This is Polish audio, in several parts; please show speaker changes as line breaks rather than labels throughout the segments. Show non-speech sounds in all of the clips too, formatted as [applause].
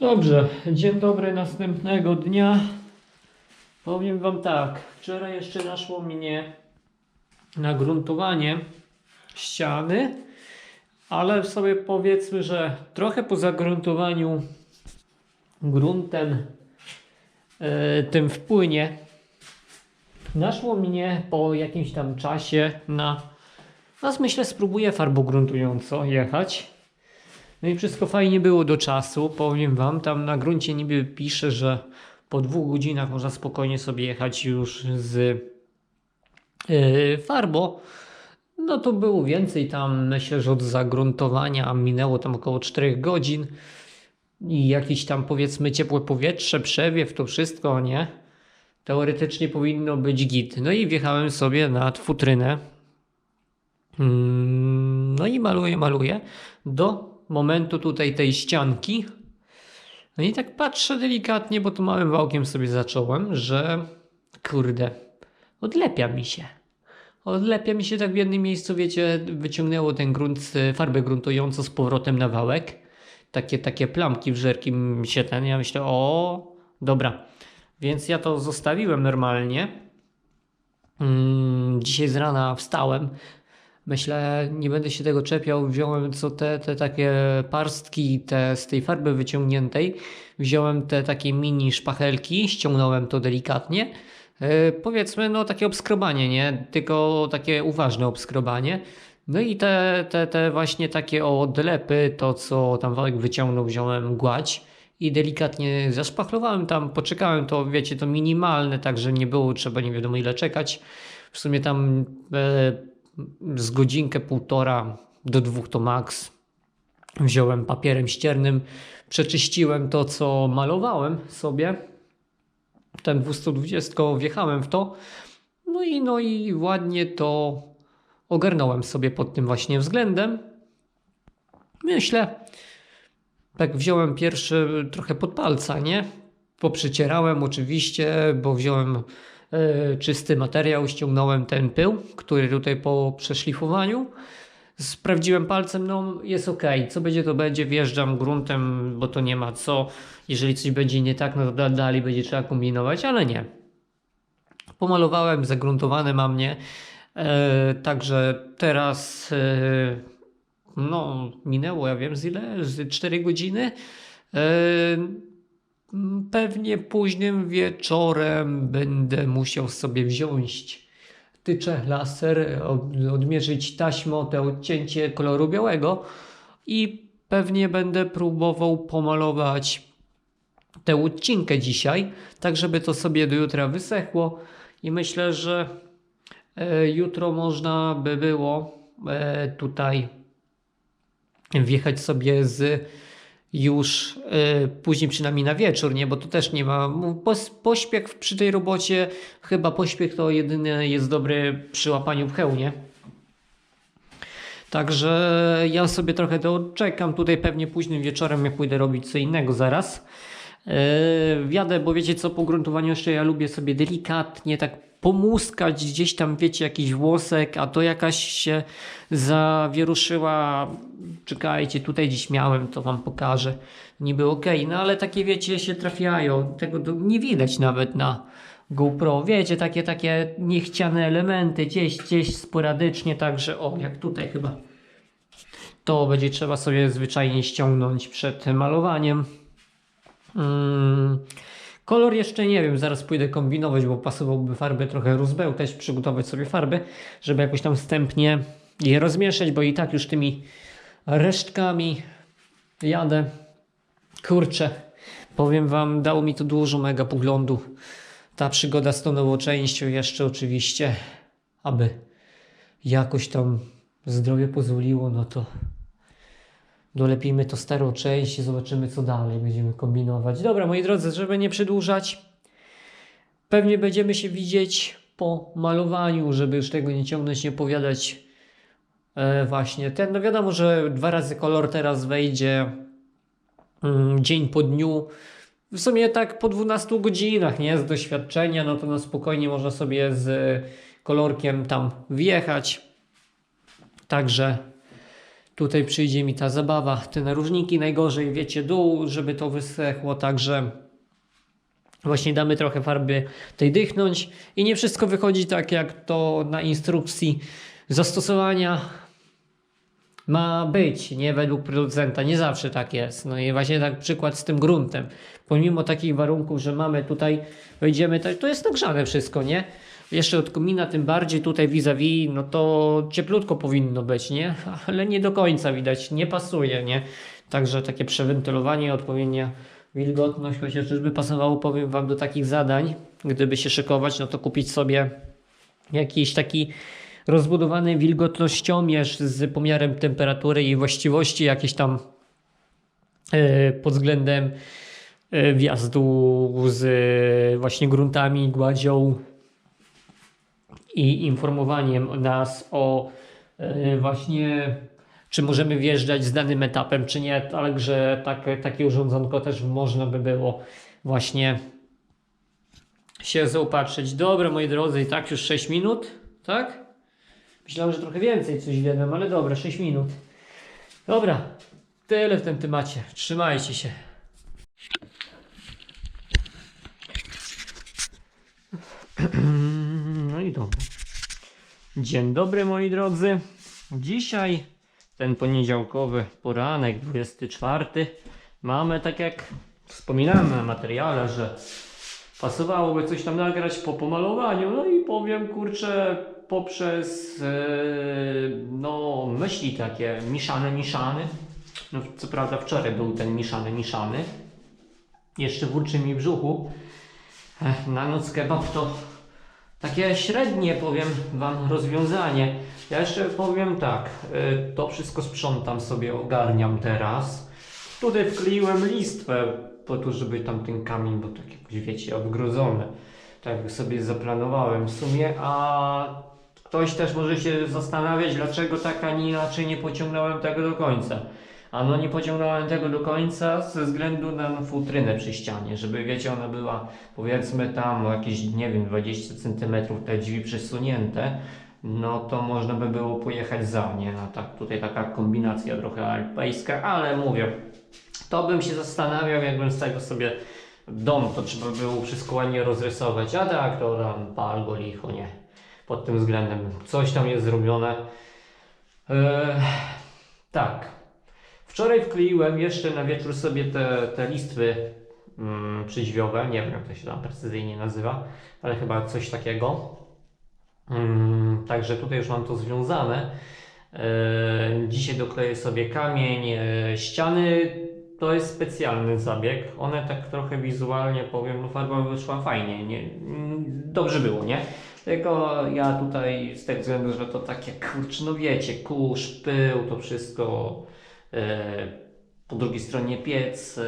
Dobrze, dzień dobry następnego dnia. Powiem Wam tak, wczoraj jeszcze naszło mnie na gruntowanie ściany, ale sobie powiedzmy, że trochę po zagruntowaniu gruntem e, tym wpłynie naszło mnie po jakimś tam czasie na nas myślę spróbuję farbą gruntująco jechać. No i wszystko fajnie było do czasu, powiem Wam. Tam na gruncie niby pisze, że po dwóch godzinach można spokojnie sobie jechać już z yy, farbą. No to było więcej tam, myślę, że od zagruntowania minęło tam około 4 godzin i jakieś tam powiedzmy ciepłe powietrze, przewiew, to wszystko, nie? Teoretycznie powinno być git. No i wjechałem sobie na futrynę. Mm, No i maluję, maluję do momentu tutaj tej ścianki. No i tak patrzę delikatnie, bo tu małym wałkiem sobie zacząłem, że kurde, odlepia mi się. Odlepia mi się tak w jednym miejscu, wiecie, wyciągnęło ten grunt, farbę gruntującą z powrotem na wałek. Takie, takie plamki w żerki mi się ten, ja myślę, o, dobra. Więc ja to zostawiłem normalnie. Mm, dzisiaj z rana wstałem, Myślę, nie będę się tego czepiał. Wziąłem co te, te takie parstki te z tej farby wyciągniętej. Wziąłem te takie mini szpachelki, ściągnąłem to delikatnie. Yy, powiedzmy, no takie obskrobanie, nie? Tylko takie uważne obskrobanie. No i te, te, te właśnie takie odlepy, to co tam Wałek wyciągnął, wziąłem gładź i delikatnie zaszpachlowałem tam, poczekałem to, wiecie, to minimalne, także nie było trzeba nie wiadomo ile czekać. W sumie tam e, z godzinkę, półtora do dwóch to max. Wziąłem papierem ściernym, przeczyściłem to, co malowałem sobie. Ten 220 wjechałem w to. No i, no i ładnie to ogarnąłem sobie pod tym właśnie względem. Myślę, tak wziąłem pierwszy trochę pod palca, nie? Poprzycierałem oczywiście, bo wziąłem czysty materiał, ściągnąłem ten pył, który tutaj po przeszlifowaniu. Sprawdziłem palcem, no jest ok. Co będzie, to będzie. Wjeżdżam gruntem, bo to nie ma co. Jeżeli coś będzie nie tak, no to da- dalej będzie trzeba kombinować, ale nie. Pomalowałem, zagruntowane mam mnie. E, także teraz e, no, minęło, ja wiem z ile? Z 4 godziny. E, pewnie późnym wieczorem będę musiał sobie wziąć tyczę laser, od- odmierzyć taśmą, te odcięcie koloru białego i pewnie będę próbował pomalować tę odcinkę dzisiaj, tak żeby to sobie do jutra wysechło. I myślę, że e, jutro można by było e, tutaj wjechać sobie z już e, później przynajmniej na wieczór, nie? Bo to też nie ma. Pos, pośpiech przy tej robocie, chyba pośpiech to jedyny jest dobry przy łapaniu w hełnie. Także ja sobie trochę to czekam. Tutaj pewnie późnym wieczorem, jak pójdę robić co innego zaraz. Yy, wjadę, bo wiecie co, po gruntowaniu jeszcze ja lubię sobie delikatnie tak pomuskać gdzieś tam, wiecie, jakiś włosek, a to jakaś się zawieruszyła. Czekajcie, tutaj gdzieś miałem, to wam pokażę. Niby okej, no ale takie wiecie, się trafiają. Tego nie widać nawet na GoPro. Wiecie, takie, takie niechciane elementy gdzieś, gdzieś sporadycznie, także o, jak tutaj chyba. To będzie trzeba sobie zwyczajnie ściągnąć przed malowaniem. Mm, kolor jeszcze nie wiem, zaraz pójdę kombinować, bo pasowałby farbę trochę rozbełtać, przygotować sobie farby, żeby jakoś tam wstępnie je rozmieszać, bo i tak już tymi resztkami jadę. Kurczę, powiem wam, dało mi to dużo mega poglądu. Ta przygoda z tą nową częścią jeszcze oczywiście, aby jakoś tam zdrowie pozwoliło, no to dolepimy to starą część i zobaczymy co dalej będziemy kombinować. Dobra, moi drodzy, żeby nie przedłużać, pewnie będziemy się widzieć po malowaniu, żeby już tego nie ciągnąć, nie opowiadać. E, właśnie ten, no wiadomo, że dwa razy kolor teraz wejdzie mm, dzień po dniu. W sumie tak po 12 godzinach, nie? Z doświadczenia, no to na spokojnie można sobie z kolorkiem tam wjechać. Także Tutaj przyjdzie mi ta zabawa, te narożniki najgorzej, wiecie, dół, żeby to wysechło, także właśnie damy trochę farby tej dychnąć i nie wszystko wychodzi tak jak to na instrukcji zastosowania ma być, nie według producenta, nie zawsze tak jest. No i właśnie tak przykład z tym gruntem. Pomimo takich warunków, że mamy tutaj, wejdziemy, to, jest nagrzane wszystko, nie? Jeszcze od komina, tym bardziej tutaj vis-a-vis, no to cieplutko powinno być, nie? [laughs] Ale nie do końca widać, nie pasuje, nie? Także takie przewentylowanie, odpowiednia wilgotność, chociaż by pasowało, powiem Wam, do takich zadań, gdyby się szykować, no to kupić sobie jakiś taki rozbudowany wilgotnościomierz z pomiarem temperatury i właściwości jakieś tam e, pod względem e, wjazdu z e, właśnie gruntami, gładzią i informowaniem nas o e, właśnie czy możemy wjeżdżać z danym etapem, czy nie, także takie, takie urządzonko też można by było właśnie się zaopatrzyć. Dobra, moi drodzy, i tak już 6 minut, tak? Myślałem, że trochę więcej coś wiemy, ale dobra, 6 minut. Dobra, tyle w tym temacie. Trzymajcie się. [clears throat] I. Dzień dobry moi drodzy. Dzisiaj ten poniedziałkowy poranek, 24. Mamy tak jak wspominałem na materiale, że pasowałoby coś tam nagrać po pomalowaniu. No i powiem kurczę, poprzez e, no myśli takie miszane, miszany. No, co prawda wczoraj był ten miszany, miszany. Jeszcze włóczy mi w brzuchu. Ech, Na noc kebab to takie średnie, powiem Wam, rozwiązanie. Ja jeszcze powiem tak, y, to wszystko sprzątam sobie, ogarniam teraz. Tutaj wkleiłem listwę po to, żeby tam ten kamień, bo tak jakoś wiecie, odgrodzony. Tak sobie zaplanowałem w sumie, a ktoś też może się zastanawiać, dlaczego tak, a nie inaczej nie pociągnąłem tego do końca. A no nie pociągnąłem tego do końca ze względu na futrynę przy ścianie, żeby wiecie, ona była powiedzmy tam jakieś, nie wiem, 20 cm te drzwi przesunięte, no to można by było pojechać za nie. No tak, tutaj taka kombinacja trochę alpejska, ale mówię, to bym się zastanawiał, jakbym z tego sobie dom, to trzeba było wszystko ładnie rozrysować, a tak to tam pal go licho, nie. Pod tym względem coś tam jest zrobione. Eee, tak. Wczoraj wkleiłem jeszcze na wieczór sobie te, te listwy mm, nie wiem jak to się tam precyzyjnie nazywa, ale chyba coś takiego. Mm, także tutaj już mam to związane. E, dzisiaj dokleję sobie kamień, e, ściany. To jest specjalny zabieg. One tak trochę wizualnie powiem, no farba wyszła fajnie. Nie, dobrze było, nie? Tylko ja tutaj z tego względu, że to takie kurczę, no wiecie, kurz, pył, to wszystko. E, po drugiej stronie piec, e,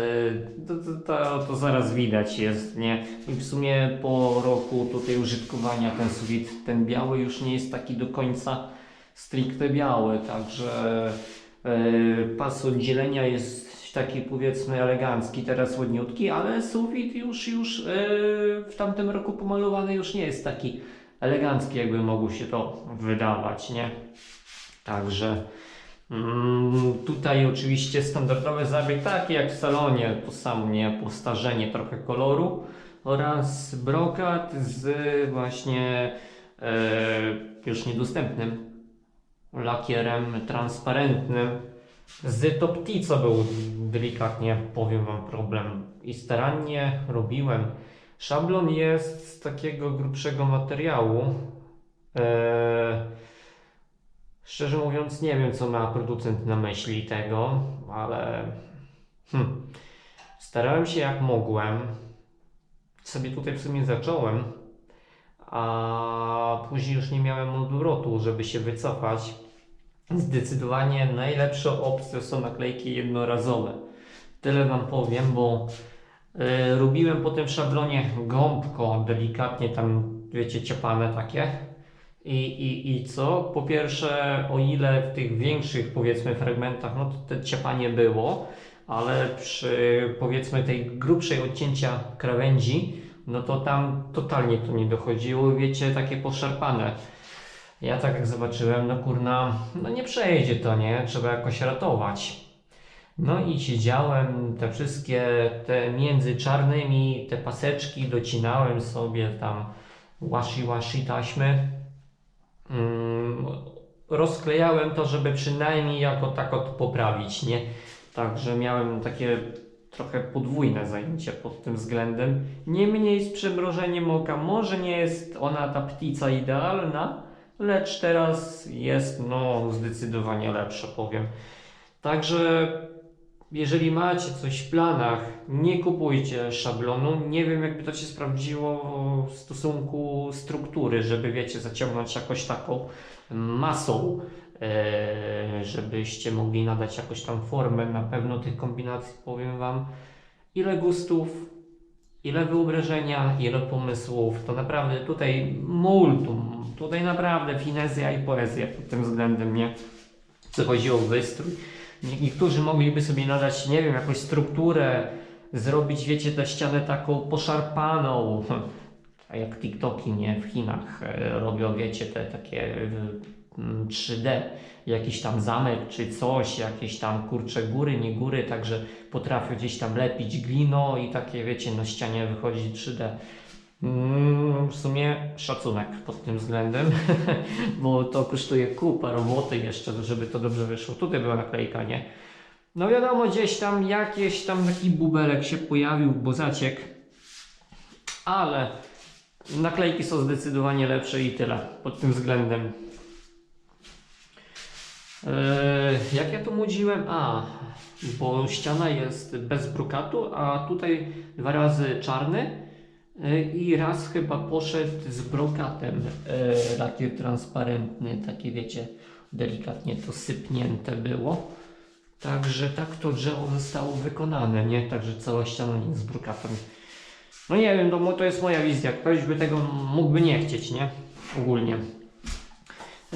to, to, to, zaraz widać jest, nie? I w sumie po roku tutaj użytkowania ten sufit, ten biały już nie jest taki do końca stricte biały, także e, pas oddzielenia jest taki powiedzmy elegancki, teraz ładniutki, ale sufit już, już w tamtym roku pomalowany już nie jest taki elegancki, jakby mogło się to wydawać, nie? Także Mm, Tutaj oczywiście standardowy zabieg, taki jak w salonie, to samo nie, postarzenie trochę koloru oraz brokat z właśnie e, już niedostępnym lakierem transparentnym. Z Topti, co był delikatnie, powiem Wam, problem i starannie robiłem. Szablon jest z takiego grubszego materiału. E, Szczerze mówiąc, nie wiem, co ma producent na myśli tego, ale hmm. starałem się jak mogłem. Sobie tutaj w sumie zacząłem, a później już nie miałem odwrotu, żeby się wycofać. Zdecydowanie najlepszą opcją są naklejki jednorazowe. Tyle Wam powiem, bo y, robiłem po tym szablonie gąbko, delikatnie tam, wiecie, ciepane takie i, i, I co? Po pierwsze, o ile w tych większych, powiedzmy, fragmentach, no to te ciepanie było, ale przy, powiedzmy, tej grubszej odcięcia krawędzi, no to tam totalnie to nie dochodziło, wiecie, takie poszarpane Ja tak jak zobaczyłem, no kurna, no nie przejdzie to, nie? Trzeba jakoś ratować. No i siedziałem, te wszystkie, te między czarnymi, te paseczki docinałem sobie tam washi washi taśmy. Mm, rozklejałem to, żeby przynajmniej jako tak od poprawić, nie? Także miałem takie trochę podwójne zajęcie pod tym względem. Niemniej z przymrożeniem oka, może nie jest ona ta ptica idealna, lecz teraz jest no zdecydowanie lepsza, powiem. Także jeżeli macie coś w planach, nie kupujcie szablonu. Nie wiem, jakby to się sprawdziło w stosunku struktury, żeby wiecie, zaciągnąć jakoś taką masą, e, żebyście mogli nadać jakąś tam formę. Na pewno tych kombinacji powiem Wam, ile gustów, ile wyobrażenia, ile pomysłów. To naprawdę tutaj multum, tutaj naprawdę finezja i poezja pod tym względem, nie? Co chodzi o wystrój. Nie- Niektórzy mogliby sobie nadać, nie wiem, jakąś strukturę, zrobić, wiecie, tę ścianę taką poszarpaną, [laughs] a jak TikToki, nie, w Chinach e, robią, wiecie, te takie e, mm, 3D, jakiś tam zamek czy coś, jakieś tam kurcze góry, nie góry, także potrafią gdzieś tam lepić glino i takie, wiecie, na ścianie wychodzi 3D. Mm, W sumie szacunek pod tym względem, [laughs] bo to kosztuje kupa roboty jeszcze, żeby to dobrze wyszło. Tutaj była naklejka, nie? No wiadomo, gdzieś tam jakieś tam taki bubelek się pojawił, bo zaciek, ale naklejki są zdecydowanie lepsze i tyle pod tym względem. Eee, jak ja to młodziłem? A, bo ściana jest bez brokatu, a tutaj dwa razy czarny i raz chyba poszedł z brokatem e, lakier transparentny, takie wiecie, delikatnie to sypnięte było. Także tak to drzewo zostało wykonane, nie? Także cała ściana jest z brokatem. No nie wiem, no, to jest moja wizja. Ktoś by tego mógłby nie chcieć, nie? Ogólnie.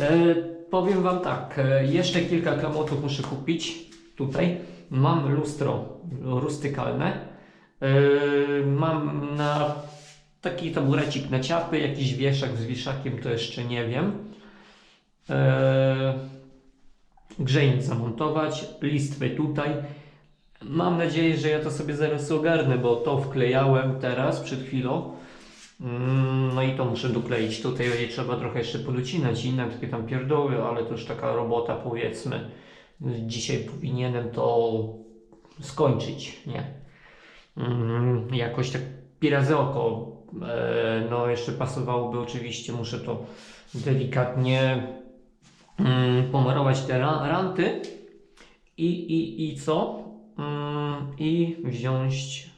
E, powiem Wam tak, e, jeszcze kilka klamotów muszę kupić tutaj. Mam lustro rustykalne. E, mam na taki taburecik na ciapy, jakiś wieszak z wieszakiem, to jeszcze nie wiem. E, grzejnik zamontować, listwy tutaj. Mam nadzieję, że ja to sobie zaraz ogarnę, bo to wklejałem teraz, przed chwilą. Mm, No i to muszę dokleić. Tutaj będzie trzeba trochę jeszcze podocinać inne takie tam pierdoły, ale to już taka robota powiedzmy. Dzisiaj powinienem to skończyć, nie? Mm, Jakoś tak pirazy oko. E, No jeszcze pasowałoby oczywiście, muszę to delikatnie mm, pomarować te ra- ranty i, i, i co? Mm, I wziąć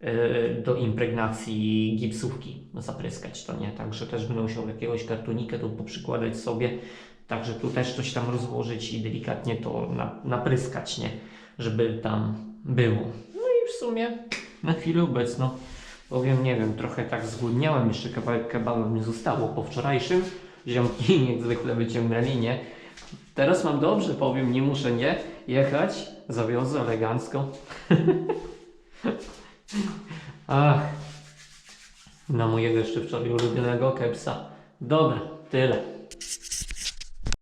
e, do impregnacji gipsówki, zapryskać to, nie? Także też będę musiał jakiegoś kartonika tu poprzykładać sobie, także tu też coś tam rozłożyć i delikatnie to na, napryskać, nie? Żeby tam było. No i w sumie na chwilę obecną powiem, nie wiem, trochę tak zgłodniałem, jeszcze kawałek kebabu mi zostało po wczorajszym, ziomki [laughs] jak zwykle wyciągnęli, nie? Teraz mam dobrze, powiem, nie muszę, nie? Jechać, zawiozę elegancko. [laughs] Ach, na mojego jeszcze wczoraj ulubionego kepsa. Dobra, tyle.